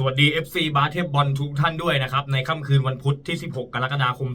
สวัสดี FC บาสเทพบอลทุกท่านด้วยนะครับ ในค่ำคืนวันพุธที่ 16 กรกฎาคม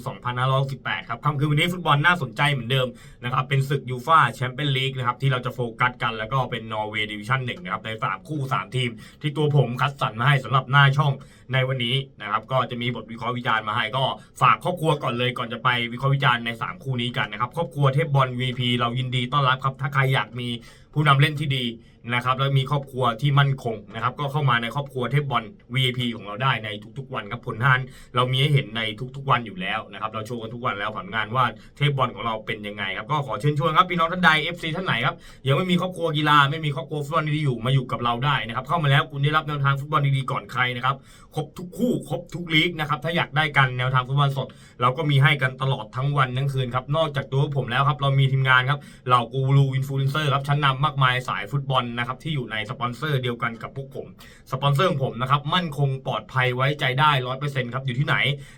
2518 ครับ ค่ำคืนวันนี้ฟุตบอลน่าสนใจเหมือนเดิมนะครับ เป็นศึกยูฟ่าแชมเปี้ยนลีกนะครับ ที่เราจะโฟกัสกันแล้วก็เป็นนอร์เวย์ดิวิชั่นหนึ่งนะครับ ใน 3 คู่ 3 ทีม ที่ตัวผมคัดสรรมาให้สำหรับหน้าช่อง ในวันนี้นะครับก็จะมีบทวิเคราะห์วิจารณ์มาให้ก็ฝากครอบครัวก่อนเลยก่อนจะไปวิเคราะห์วิจารณ์ใน 3 คู่นี้กันนะครับครอบครัวเทพบอล VP เรายินดีต้อนรับครับถ้าใครอยากมีผู้นำเล่นที่ดีนะครับแล้วมีครอบครัวที่มั่นคงนะครับก็เข้ามาในครอบครัวเทพบอล VIP ของเราได้ในทุกๆวันครับผลงานเรามีให้เห็นในทุกๆวันอยู่แล้วนะครับเราโชว์กันทุกวันแล้วผลงานว่าเทพบอลของเราเป็นยังไงครับก็ขอเชิญชวนครับพี่น้องท่านใด FC ท่านไหนครับยังไม่มีครอบครัวกีฬาไม่มีครอบครัวฟุตบอลดีๆอยู่มาอยู่กับเราได้นะครับเข้ามาแล้วคุณได้รับแนวทางฟุตบอลดีๆก่อนใครนะครับครบทุกคู่ครบทุกลีกนะครับถ้าอยากได้กันแนวทางฟุตบอลสด เราก็มีให้กันตลอดทั้งวันทั้งคืนครับนอกจากตัวผมแล้วครับเรามีทีมงานครับเหล่ากูรูอินฟลูเอนเซอร์ครับชั้นนำมากมายสายฟุตบอลนะครับที่อยู่ในสปอนเซอร์เดียวกันกับพวกผมสปอนเซอร์ของผมนะครับมั่นคงปลอดภัยไว้ใจได้ร้อยเปอร์เซ็นต์ครับอยู่ที่ไหน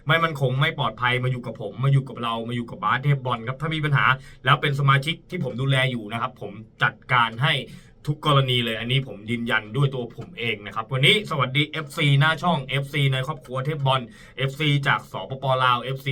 ไม่มั่นคงไม่ปลอดภัยมาอยู่กับผมมาอยู่กับเรามาอยู่กับบาสเทพบอลครับถ้ามีปัญหาแล้วเป็นสมาชิกที่ผมดูแลอยู่นะครับผมจัดการให้ ทุกกรณีเลยอันนี้ผมยืนยันด้วยตัวผมเองนะครับ วันนี้สวัสดี FC หน้าช่อง FC ในครอบครัวเทพบอล FC จากสปปลาว FC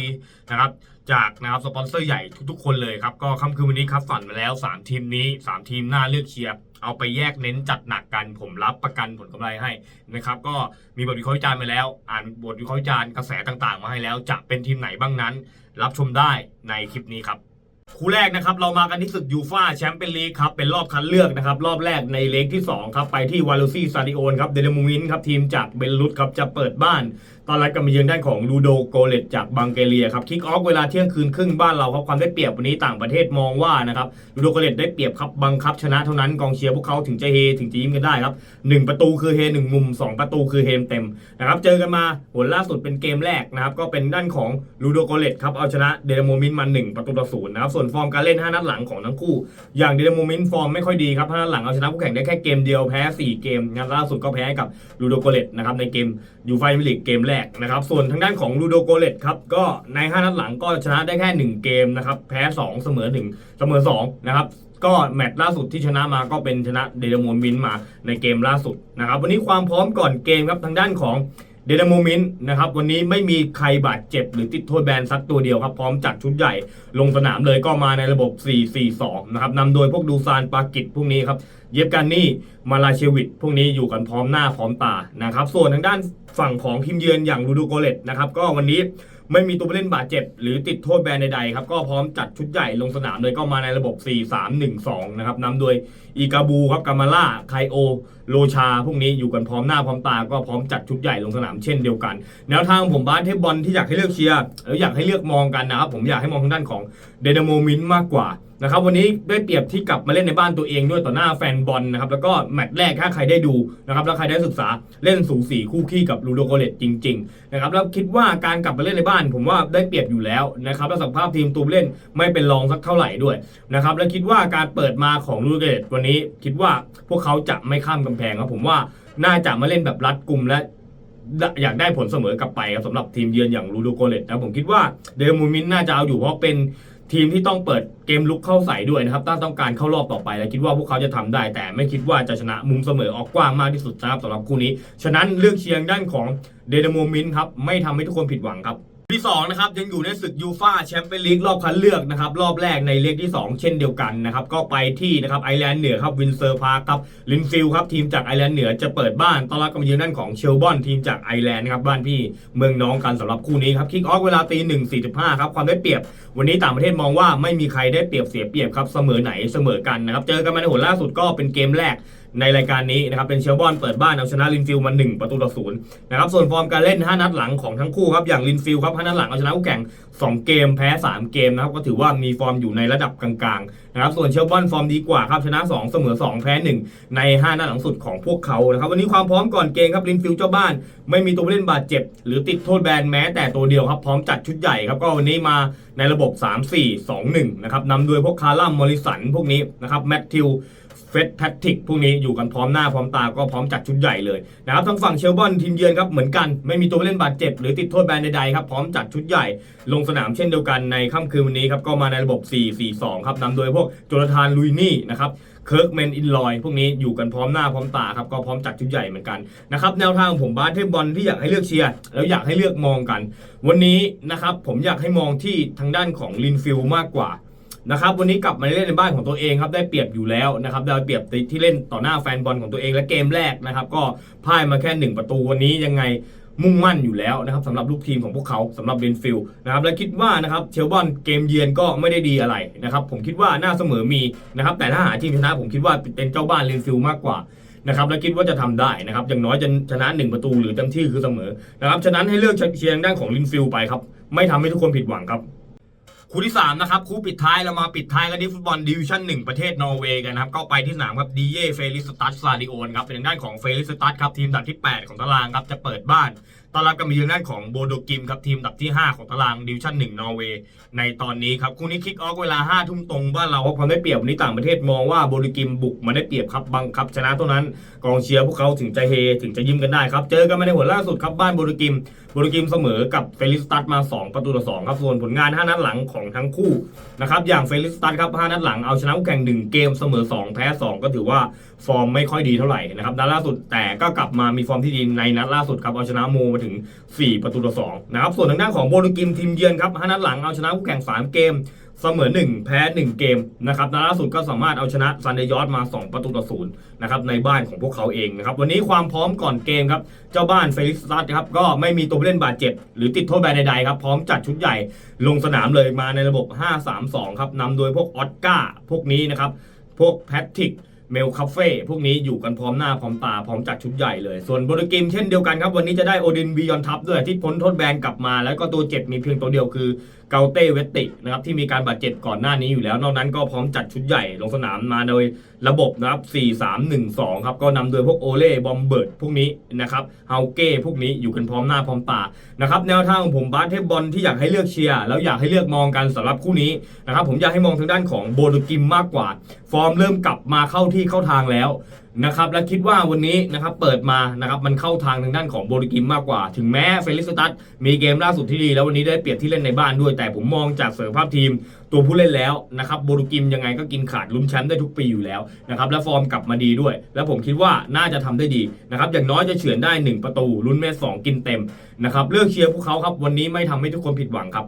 นะครับจากนะครับสปอนเซอร์ใหญ่ทุกๆคนเลยครับ ก็ค่ำคืนวันนี้ครับฝันมาแล้ว 3 ทีมนี้ 3 ทีมหน้าเลือกเชียร์เอาไปแยกเน้นจัดหนักกัน ผมรับประกันผลกำไรให้นะครับ ก็มีบทวิเคราะห์วิจารณ์มาแล้ว อ่านบทวิเคราะห์วิจารณ์กระแสต่างๆ มาให้แล้ว จะเป็นทีมไหนบ้างนั้น รับชมได้ในคลิปนี้ครับ คู่แรกนะครับเรามากันที่ศึกยูฟาแชมเปี้ยนลีกครับเป็นรอบคัดเลือกนะครับรอบแรกในเลกที่ 2 ครับ ไปที่วาลูซี่ซาดิโอนครับเดลมูวินครับทีมจากเบลรุสครับจะเปิดบ้านตอนรับกันมาเยือนด้านของลูโดโกเลตจากบังเกเรียครับคิกออฟเวลาเที่ยงคืนครึ่งบ้านเราครับความได้เปรียบวันนี้ต่างประเทศมองว่านะครับลูโดโกเลตได้เปรียบครับบังคับชนะเท่านั้นกองเชียร์พวกเขาถึงจะเฮถึงจะยิ้มกันได้ครับหนึ่งประตูคือเฮหนึ่งมุมสองประตูคือเฮเต็มนะครับเจอกันมาผลล่าสุดเป็นเกมแรกนะครับก็เป็นด้านของลูโดโกเลตครับเอาชนะเดลโมมินมาหนึ่งประตูต่อศูนย์นะครับส่วนนฟอร์มการเล่นห้านัดหลังของทั้งคู่ อย่างเดลโมมินฟอร์มไม่ค่อยดีครับห้านัดหลังเอาชนะคู่แข่งได้แค่เกมเดียวแพ้สี่เกมงานล่าสุดก็แพ้กับลูโดโกเลตนะครับในเกมยูไฟมิลิกเกมแรกนะครับ ส่วนทางด้านของลูโดโกเลตครับก็ใน 5 นัดหลังก็ชนะได้แค่ 1 เกมนะครับแพ้ 2 เสมอ 1 เสมอ 2 นะครับก็แมตช์ล่าสุดที่ชนะมาก็เป็นชนะเดลโมมินมาในเกมล่าสุดนะครับวันนี้ความพร้อมก่อนเกมครับทางด้านของ เดลโมมินนะครับวันนี้ไม่มีใครบาดเจ็บหรือติดโทษแบนสักตัวเดียวครับพร้อมจัดชุดใหญ่ลงสนามเลยก็มาในระบบ 4-4-2 นะครับนำโดยพวกดูซานปากิจพวกนี้ครับเย็บกันนี่มาลาเชวิตพวกนี้อยู่กันพร้อมหน้าพร้อมตานะครับส่วนทางด้านฝั่งของทีมเยือนอย่างลูดูโกเลตนะครับก็วันนี้ ไม่มีตัวผู้เล่นบาดเจ็บ หรือติดโทษแบนใดๆครับก็พร้อมจัดชุดใหญ่ลงสนามเลยก็มาในระบบ 4-3-1-2 นะครับนำโดยอีกาบูครับกามาล่าไคโอ โลชา พวกนี้อยู่กันพร้อมหน้าพร้อมตา ก็พร้อมจัดชุดใหญ่ลงสนามเช่นเดียวกัน แนวทางผมบาสเทพบอลที่อยากให้เลือกเชียร์หรืออยากให้เลือกมองกันนะครับผมอยากให้มองทางด้านของเดนโมมินมากกว่า นะครับวันนี้ได้เปรียบที่กลับมาเล่นในบ้านตัวเองด้วยต่อหน้าแฟนบอลนะครับแล้วก็แมตช์แรกถ้าใครได้ดูนะครับแล้วใครได้ศึกษาเล่นสูสีคู่ขี้กับลูโดโกเลตจริงๆนะครับแล้วคิดว่าการกลับมาเล่นในบ้าน ผมว่าได้เปรียบอยู่แล้วนะครับแล้วสภาพทีมตูมเล่นไม่เป็นรองสักเท่าไหร่ด้วยนะครับแล้วคิดว่าการเปิดมาของลูโดโกเลตวันนี้คิดว่าพวกเขาจะไม่ข้ามกำแพงครับผมว่าน่าจะมาเล่นแบบรัดกุมและอยากได้ผลเสมอกลับไปครับสำหรับทีมเยือนอย่างลูโดโกเลตนะผมคิดว่าเดลมูมินน่าจะเอาอยู่เพราะเป็น ทีมที่ต้องเปิดเกมลุกเข้าใส่ด้วยนะครับถ้าต้องการเข้ารอบต่อไปและคิดว่าพวกเขาจะทำได้ แต่ไม่คิดว่าจะชนะมุมเสมอออกกว้างมากที่สุดนะครับสำหรับคู่นี้ ฉะนั้นเลือกเชียงด้านของเดนโมมินครับไม่ทำให้ทุกคนผิดหวังครับ ที่2นะครับยังอยู่ในศึกยูฟาแชมเปี้ยนลีกรอบคัดเลือกนะครับรอบแรกในเลกที่ 2 เช่นเดียวกันนะครับก็ไปที่นะครับไอร์แลนด์เหนือครับวินเซอร์พาร์คครับลินฟิลครับทีมจากไอร์แลนด์เหนือจะเปิดบ้านต้อนรับกับมาเยือนด้านของเชลบอนทีมจากไอร์แลนด์นะครับบ้านพี่เมืองน้องกันสำหรับคู่นี้ครับคิกออฟเวลาตีหนึ่งสี่สิบห้าครับความได้เปรียบ วันนี้ต่างประเทศมองว่าไม่มีใครได้เปรียบเสียเปรียบครับเสมอไหนเสมอกันนะครับเจอกันมาในหนล่าสุดก็เป็นเกมแรก ในรายการนี้นะครับเป็นเชลบอนเปิดบ้านเอาชนะลินฟิลมา1ประตูต่อศูนย์นะครับส่วนฟอร์มการเล่น 5 นัดหลังของทั้งคู่ครับอย่างลินฟิลครับ5นัดหลังเอาชนะคู่แข่ง 2 เกมแพ้ 3 เกมนะครับก็ถือว่ามีฟอร์มอยู่ในระดับกลางๆนะครับส่วนเชลบอนฟอร์มดีกว่าครับชนะ 2 เสมอ 2 แพ้ 1 ใน 5 นัดหลังสุดของพวกเขานะครับวันนี้ความพร้อมก่อนเกมครับลินฟิลเจ้าบ้าน ไม่มีตัวผู้เล่นบาดเจ็บ หรือติดโทษแบนแม้แต่ตัวเดียวครับพร้อมจัดชุดใหญ่ครับก็วันนี้มาในระบบ 3-4-2-1นะครับนำโดยพวกคาร์ลัมมอริสันพวกนี้นะครับแมทธิว เฟสแพทริกพวกนี้อยู่กันพร้อมหน้าพร้อมตาก็พร้อมจัดชุดใหญ่เลยนะครับทางฝั่งเชลบอนทีมเยือนครับเหมือนกัน ไม่มีตัวเล่นบาดเจ็บ หรือติดโทษแบนใดๆครับพร้อมจัดชุดใหญ่ ลงสนามเช่นเดียวกันในค่ำคืนวันนี้ครับก็มาในระบบ 4-4-2 ครับนำโดยพวกโจนาธานลุยนี่นะครับเคิร์กแมนอินลอยพวกนี้อยู่กันพร้อมหน้าพร้อมตาครับก็พร้อมจัดชุดใหญ่เหมือนกันนะครับแนวทางของผมบาสเทบอลที่อยากให้เลือกเชียร์แล้วอยากให้เลือกมองกัน วันนี้นะครับผมอยากให้มองที่ทางด้านของลินฟิลมากกว่า นะครับวันนี้กลับมาเล่นในบ้านของตัวเองครับได้เปรียบอยู่แล้วนะครับได้เปรียบที่เล่นต่อหน้าแฟนบอลของตัวเองและเกมแรกนะครับก็พ่ายมาแค่หนึ่งประตูวันนี้ยังไงมุ่งมั่นอยู่แล้วนะครับสำหรับลูกทีมของพวกเขาสำหรับเบนฟิลนะครับและคิดว่านะครับเชลบอนเกมเยือนก็ไม่ได้ดีอะไรนะครับผมคิดว่าน่าเสมอมีนะครับแต่ถ้าหาทีมชนะผมคิดว่าเป็นเจ้าบ้านเบนฟิลมากกว่านะครับและคิดว่าจะทำได้นะครับอย่างน้อยจะชนะ 1 ประตูหรือเต็มที่คือเสมอนะครับฉะนั้นให้เลือกเชียร์ทางด้านของลินฟิลไปครับไม่ทำให้ทุกคนผิดหวังครับ คู่ที่3นะครับคู่ปิดท้ายเรามาปิดท้ายกันที่ฟุตบอลดิวิชั่น1ประเทศนอร์เวย์กันนะครับก็ไปที่สนามครับดีเย่เฟลิสตัสซาดิโอนครับเป็นทางด้านของเฟลิสตัสครับทีมอันดับที่ 8 ของตารางครับจะเปิดบ้าน ต้อนรับกันมาเยือนด้านของโบโดกิมครับทีมดับที่ 5 ของตารางดิวชั่น1นอร์เวย์ในตอนนี้ครับคู่นี้คิกออฟเวลา5ทุ่มตรงบ้านเราครับความได้เปรียบนนี้ต่างประเทศมองว่าโบโดกิมบุกมาได้เปรียบครับบังคับชนะเท่านั้นกองเชียร์พวกเขาถึงจะเฮถึงจะยิ้มกันได้ครับเจอกันมาในหัวล่าสุดครับบ้านโบโดกิมโบโลกิมเสมอกับเฟลิสตัสมา 2 ประตูต่อ2ครับส่วนผลงาน 5 นัดหลังของทั้งคู่นะครับอย่างเฟลิสตัสครับ5นัดหลังเอาชนะคู่แข่ง 1 เกมเสมอ 2 แพ้ 2 ก็ถือว่า ฟอร์มไม่ค่อยดีเท่าไหร่นะครับนัดล่าสุดแต่ก็กลับมามีฟอร์มที่ดีในนัดล่าสุดครับเอาชนะโมมาถึง 4 ประตูต่อ2นะครับส่วนทางด้านของโบโลกิมทีมเยือนครับ5นัดหลังเอาชนะคู่แข่ง 3 เกมเสมอ 1 แพ้ 1 เกมนะครับนัดล่าสุดก็สามารถเอาชนะซันเดยอสมา 2 ประตูต่อ0นะครับในบ้านของพวกเขาเองนะครับวันนี้ความพร้อมก่อนเกมครับเจ้าบ้านเฟลิกซ์ตัสครับก็ไม่มีตัวผู้เล่นบาดเจ็บ หรือติดโทษแบนใดๆครับพร้อมจัดชุดใหญ่ลงสนามเลยมาในระบบ 5-3-2 ครับนำโดยพวกออสการ์พวกนี้นะครับพวกแพทริก เมลคาเฟ่พวกนี้อยู่กันพร้อมหน้าพร้อมตาพร้อมจัดชุดใหญ่เลย ส่วนโบรกิมเช่นเดียวกันครับ วันนี้จะได้โอดินบียอนทัพด้วยที่พ้นโทษแบนกลับมา แล้วก็ตัวเจ็บมีเพียงตัวเดียวคือ เกาเต้เวตตินะครับที่มีการบาดเจ็บก่อนหน้านี้อยู่แล้ว นอกนั้นก็พร้อมจัดชุดใหญ่ลงสนามมาโดยระบบนะครับ 4-3-1-2 ครับ ก็นำโดยพวกโอเล่บอมเบิร์ดพวกนี้นะครับเฮาเก้พวกนี้อยู่กันพร้อมหน้าพร้อมตานะครับแนวทางของผมบาสเทบอลที่อยากให้เลือกเชียร์แล้วอยากให้เลือกมองกันสำหรับคู่นี้นะครับผมอยากให้มองทางด้านของโบโดกิมมากกว่า ฟอร์มเริ่มกลับมาเข้าที่เข้าทางแล้ว นะครับและคิดว่าวันนี้นะครับเปิดมานะครับมันเข้าทางทางด้านของโบโดกิมมากกว่า ถึงแม้เฟลิสตัสมีเกมล่าสุดที่ดี แล้ววันนี้ได้เปรียบที่เล่นในบ้านด้วย แต่ผมมองจากเสริมภาพทีมตัวผู้เล่นแล้วนะครับโบโดกิมยังไงก็กินขาดลุ้นแชมป์ได้ทุกปีอยู่แล้วนะครับและฟอร์มกลับมาดีด้วย แล้วผมคิดว่าน่าจะทำได้ดีนะครับอย่างน้อยจะเฉือนได้ 1 ประตูลุ้นเมสสองกินเต็มนะครับเลือกเชียร์พวกเขาครับวันนี้ไม่ทำให้ทุกคนผิดหวังครับ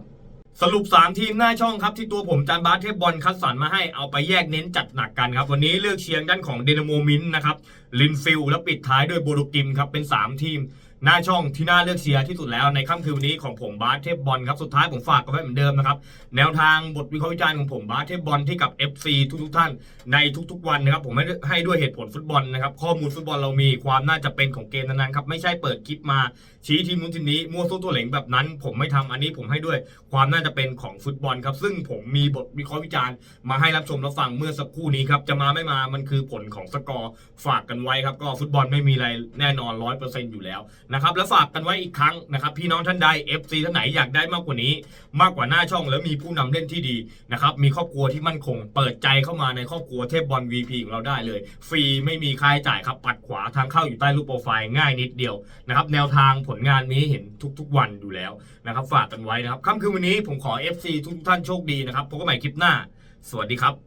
สรุป 3 ทีมหน้าช่องครับที่ตัวผมจานบาสเทพบอลคัดสรรมาให้เอาไปแยกเน้นจัดหนักกันครับ วันนี้เลือกเชียงด้านของเดนโมมินนะครับลินฟิลและปิดท้ายด้วยโบโลกิมครับเป็น 3 ทีม หน้าช่องที่น่าเลือกเชียร์ที่สุดแล้วในค่ำคืนวันนี้ของผมบาสเทพบอลครับสุดท้ายผมฝากกันไว้เหมือนเดิมนะครับแนวทางบทวิเคราะห์วิจารณ์ของผมบาสเทพบอลที่กับ FC ทุกๆท่านในทุกๆวันนะครับผมให้ให้ด้วยเหตุผลฟุตบอลนะครับข้อมูลฟุตบอลเรามีความน่าจะเป็นของเกมนั้นๆครับไม่ใช่เปิดคลิปมาชี้ทีมนู้นทีมนี้มั่วซั่วตัวเหลงแบบนั้น ผมไม่ทำอันนี้ผมให้ด้วยความน่าจะเป็นของฟุตบอลครับซึ่งผมมีบทวิเคราะห์วิจารณ์มาให้รับชมรับฟังเมื่อสักครู่นี้ครับจะมาไม่มามันคือผลของสกอร์ฝากกันไว้ครับก็ฟุตบอลไม่มีอะไรแน่นอนร้อยเปอร์เซ็นต์อยู่แล้วนะครับแล้วฝากกันไว้อีกครั้งนะครับ พี่น้องท่านใด FC ท่านไหนอยากได้มากกว่านี้ มากกว่าหน้าช่องแล้วมีผู้นำเล่นที่ดีนะครับมีครอบครัวที่มั่นคง เปิดใจเข้ามาในครอบครัวเทพบอล VP ของเราได้เลย ฟรีไม่มีค่าใช้จ่ายครับปัดขวาทางเข้าอยู่ใต้รูปโปรไฟล์ง่ายนิดเดียวนะครับแนวทางผลงานนี้เห็นทุกๆวันอยู่แล้วนะครับฝากกันไว้นะครับค่ำคืนวันนี้ผมขอ FC ทุกท่านโชคดีนะครับพบกันใหม่คลิปหน้า สวัสดีครับ